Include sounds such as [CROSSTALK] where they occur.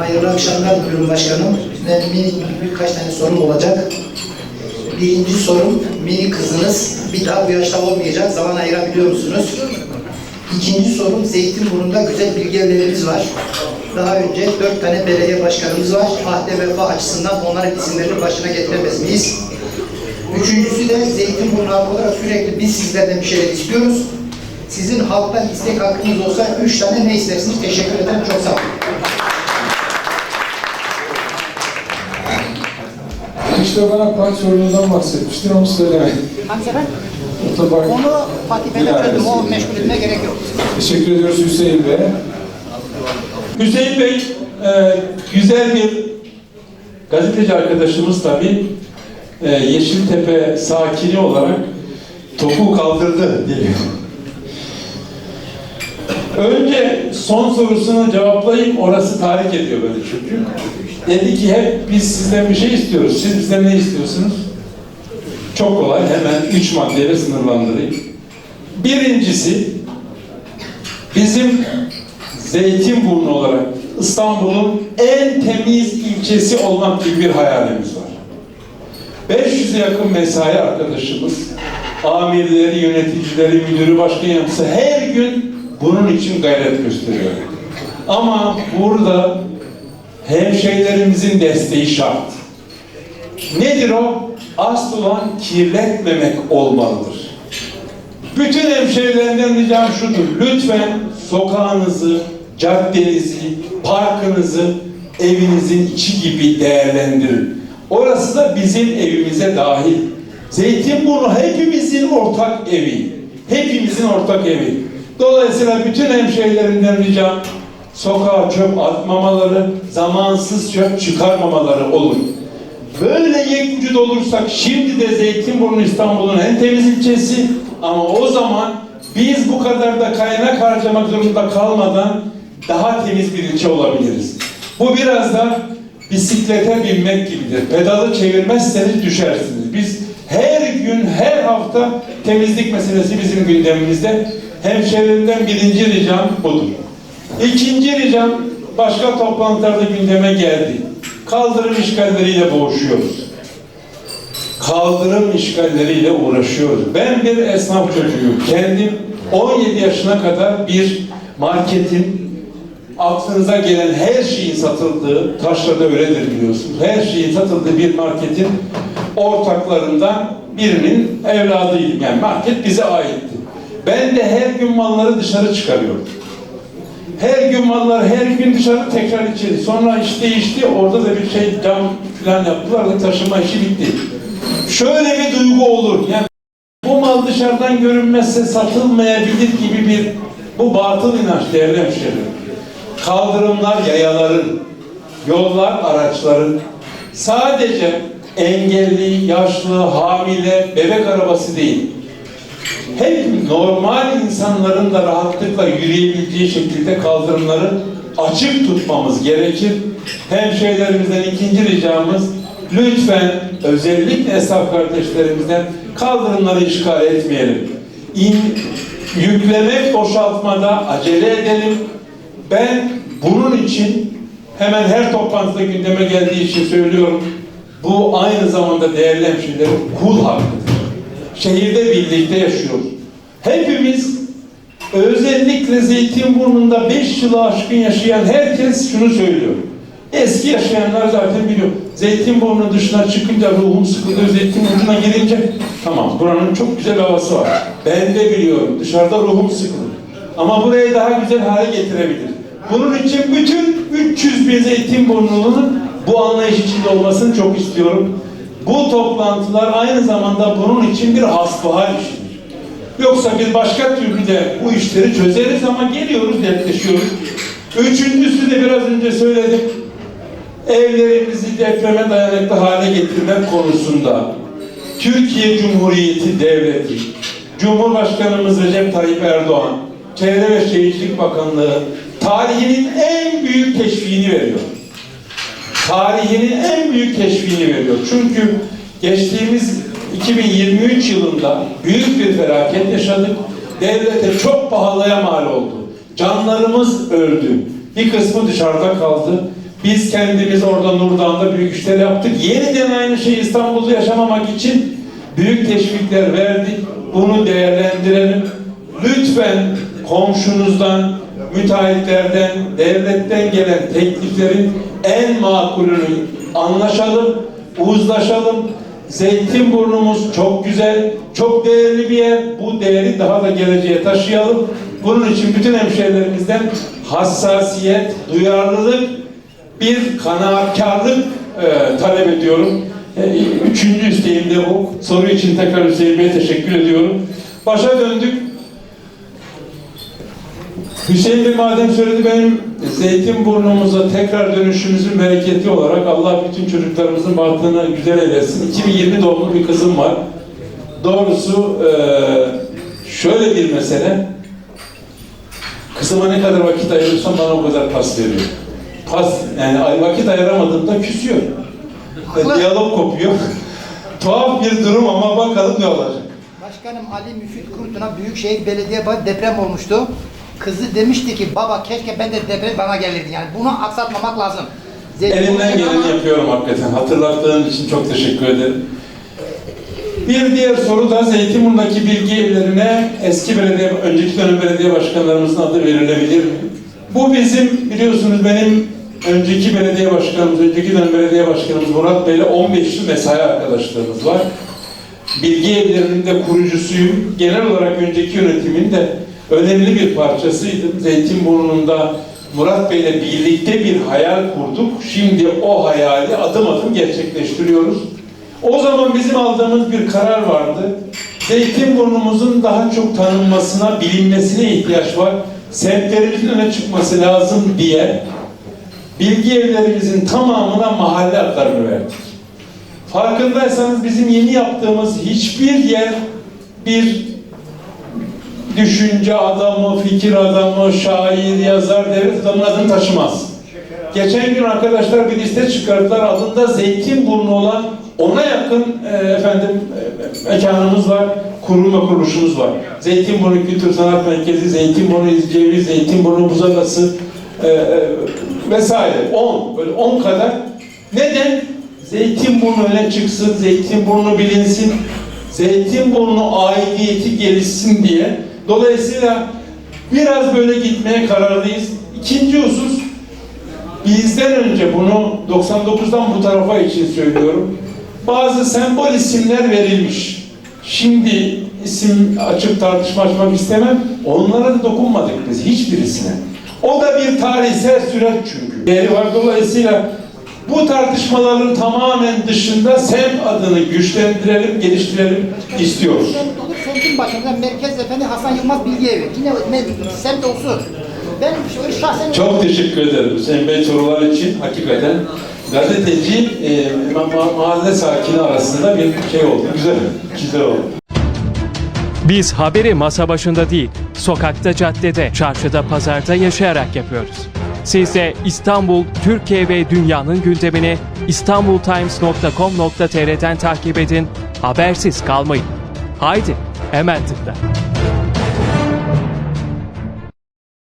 Hayırlı akşamlar diliyorum başkanım. Minik birkaç tane sorum olacak. Birinci sorum, mini kızınız bir daha bu yaşta olmayacak. Zaman ayırabiliyor musunuz? İkinci sorum, Zeytinburnu'nda güzel bilgi var. Daha önce dört tane belediye başkanımız var. Ahde vefa açısından onların isimlerini başına getiremez miyiz? Üçüncüsü de Zeytinburnu halkı olarak sürekli biz sizlerden bir şeyler istiyoruz. Sizin halktan istek hakkınız olsa üç tane ne istersiniz? Teşekkür ederim. Çok sağ olun. İşte bana park sorunundan bahsetmiştin, onu söylemedim. Hangi sefer? Otopark. Onu Fatih Bey'le çözdüm. O meşgul etmeye gerek yok. Teşekkür ediyoruz Hüseyin Bey. Hüseyin Bey, e, güzel bir gazeteci arkadaşımız tabii. E, Yeşiltepe sakini olarak topu kaldırdı diyelim. Önce son sorusunu cevaplayayım, orası tahrik ediyor beni çünkü. Dedi ki hep biz sizden bir şey istiyoruz, siz bizden ne istiyorsunuz? Çok kolay, hemen üç maddeyle sınırlandırayım. Birincisi, bizim Zeytinburnu olarak İstanbul'un en temiz ilçesi olmak gibi bir hayalimiz var. 500'e yakın mesai arkadaşımız, amirleri, yöneticileri, müdürü, başkan yardımcısı her gün bunun için gayret gösteriyor. Ama burada hemşehrilerimizin desteği şart. Nedir o? Asıl olan kirletmemek olmalıdır. Bütün hemşehrilerimden ricam şudur. Lütfen sokağınızı, caddenizi, parkınızı evinizin içi gibi değerlendirin. Orası da bizim evimize dahil. Zeytinburnu hepimizin ortak evi. Hepimizin ortak evi. Dolayısıyla bütün hemşehrilerimden ricam sokağa çöp atmamaları, zamansız çöp çıkarmamaları olur. Böyle yek vücut olursak şimdi de Zeytinburnu İstanbul'un en temiz ilçesi ama o zaman biz bu kadar da kaynak harcamak zorunda kalmadan daha temiz bir ilçe olabiliriz. Bu biraz da bisiklete binmek gibidir. Pedalı çevirmezseniz düşersiniz. Biz her gün, her hafta temizlik meselesi bizim gündemimizde. Hemşehrilerimden birinci ricam budur. İkinci ricam başka toplantılarda gündeme geldi. Kaldırım işgalleriyle boğuşuyoruz. Kaldırım işgalleriyle uğraşıyoruz. Ben bir esnaf çocuğuyum. Kendim 17 yaşına kadar bir marketin aklınıza gelen her şeyin satıldığı, taşrada öyledir biliyorsunuz. Her şeyin satıldığı bir marketin ortaklarından birinin evladıydım. Yani market bize aitti. Ben de her gün malları dışarı çıkarıyorum. Her gün mallar her gün dışarı tekrar içeri. Sonra iş değişti. Orada da bir şey cam falan yaptılar da taşıma işi bitti. Şöyle bir duygu olur. Yani bu mal dışarıdan görünmezse satılmayabilir gibi bir bu batıl inanç değerli hemşehrilerim. Kaldırımlar yayaların, yollar araçların sadece engelli, yaşlı, hamile, bebek arabası değil hep normal insanların da rahatlıkla yürüyebileceği şekilde kaldırımları açık tutmamız gerekir. Hemşehrilerimizden ikinci ricamız lütfen özellikle esnaf kardeşlerimizden kaldırımları işgal etmeyelim. İn, yüklemek boşaltmada acele edelim. Ben bunun için hemen her toplantıda gündeme geldiği için söylüyorum. Bu aynı zamanda değerli hemşehrilerim kul hakkıdır şehirde birlikte yaşıyoruz. Hepimiz özellikle Zeytinburnu'nda 5 yılı aşkın yaşayan herkes şunu söylüyor. Eski yaşayanlar zaten biliyor. Zeytinburnu dışına çıkınca ruhum sıkılıyor. Zeytinburnu'na girince tamam buranın çok güzel havası var. Ben de biliyorum. Dışarıda ruhum sıkılır. Ama burayı daha güzel hale getirebilir. Bunun için bütün 300 bin Zeytinburnu'nun bu anlayış içinde olmasını çok istiyorum. Bu toplantılar aynı zamanda bunun için bir hasbihal işidir. Yoksa biz başka türlü de bu işleri çözeriz ama geliyoruz, dertleşiyoruz. Üçüncüsü de biraz önce söyledim. Evlerimizi depreme dayanıklı hale getirmek konusunda Türkiye Cumhuriyeti Devleti, Cumhurbaşkanımız Recep Tayyip Erdoğan, Çevre ve Şehircilik Bakanlığı tarihinin en büyük teşviğini veriyor tarihinin en büyük teşviğini veriyor. Çünkü geçtiğimiz 2023 yılında büyük bir felaket yaşadık. Devlete çok pahalıya mal oldu. Canlarımız öldü. Bir kısmı dışarıda kaldı. Biz kendimiz orada Nurdağ'da büyük işler yaptık. Yeniden aynı şeyi İstanbul'da yaşamamak için büyük teşvikler verdik. Bunu değerlendirelim. Lütfen komşunuzdan, müteahhitlerden, devletten gelen tekliflerin en makulünü anlaşalım, uzlaşalım. Zeytinburnumuz çok güzel, çok değerli bir yer. Bu değeri daha da geleceğe taşıyalım. Bunun için bütün hemşehrilerimizden hassasiyet, duyarlılık, bir kanaatkarlık e, talep ediyorum. E, üçüncü isteğim de bu. Soru için tekrar Hüseyin Bey'e teşekkür ediyorum. Başa döndük. Hüseyin Bey madem söyledi benim Zeytinburnu'muza tekrar dönüşümüzün bereketi olarak Allah bütün çocuklarımızın bahtını güzel eylesin. 2020 doğumlu bir kızım var. Doğrusu eee, şöyle bir mesele. Kızıma ne kadar vakit ayırırsam bana o kadar pas veriyor. Pas, yani vakit ayıramadığımda küsüyor. Haklı. Diyalog kopuyor. [LAUGHS] Tuhaf bir durum ama bakalım ne olacak. Başkanım Ali Müfit Kurtuna Büyükşehir Belediye deprem olmuştu. Kızı demişti ki baba keşke ben de deprem bana gelirdi. Yani bunu aksatmamak lazım. Elimden geleni yapıyorum hakikaten. Hatırlattığın için çok teşekkür ederim. Bir diğer soru da Zeytinburnu'ndaki bilgi evlerine eski belediye, önceki dönem belediye başkanlarımızın adı verilebilir mi? Bu bizim biliyorsunuz benim önceki belediye başkanımız, önceki dönem belediye başkanımız Murat Bey'le 15 yıl mesai arkadaşlığımız var. Bilgi evlerinin de kurucusuyum. Genel olarak önceki yönetimin de önemli bir parçasıydım. Zeytinburnu'nda Murat Bey'le birlikte bir hayal kurduk. Şimdi o hayali adım adım gerçekleştiriyoruz. O zaman bizim aldığımız bir karar vardı. Zeytinburnumuzun daha çok tanınmasına, bilinmesine ihtiyaç var. Semtlerimizin öne çıkması lazım diye bilgi evlerimizin tamamına mahalle adlarını verdik. Farkındaysanız bizim yeni yaptığımız hiçbir yer bir düşünce adamı, fikir adamı, şair, yazar, devlet adamının adını taşımaz. Geçen gün arkadaşlar bir liste çıkardılar. Adında Zeytinburnu olan ona yakın e, efendim e, mekanımız var, kurum ve kuruluşumuz var. Zeytinburnu Kültür Sanat Merkezi, Zeytinburnu İzcevi, Zeytinburnu Buzagası e, e, vesaire. 10, böyle 10 kadar. Neden? Zeytinburnu öne çıksın, Zeytinburnu bilinsin, Zeytinburnu aidiyeti gelişsin diye. Dolayısıyla biraz böyle gitmeye kararlıyız. İkinci husus, bizden önce bunu 99'dan bu tarafa için söylüyorum. Bazı sembol isimler verilmiş. Şimdi isim açıp tartışma açmak istemem. Onlara dokunmadık biz hiçbirisine. O da bir tarihsel süreç çünkü. Değeri var dolayısıyla bu tartışmaların tamamen dışında semt adını güçlendirelim, geliştirelim istiyoruz. Semtin başında Merkez Efendi Hasan Yılmaz Bilgi Evi. Yine me- semt olsun. Ben şöyle şahsen... Çok teşekkür ederim Hüseyin Bey sorular için. Hakikaten gazeteci, e, ma- ma- mahalle sakini arasında bir şey oldu. Güzel, güzel oldu. Biz haberi masa başında değil, sokakta, caddede, çarşıda, pazarda yaşayarak yapıyoruz. Siz de İstanbul, Türkiye ve dünyanın gündemini istanbultimes.com.tr'den takip edin, habersiz kalmayın. Haydi, hemen tıkla.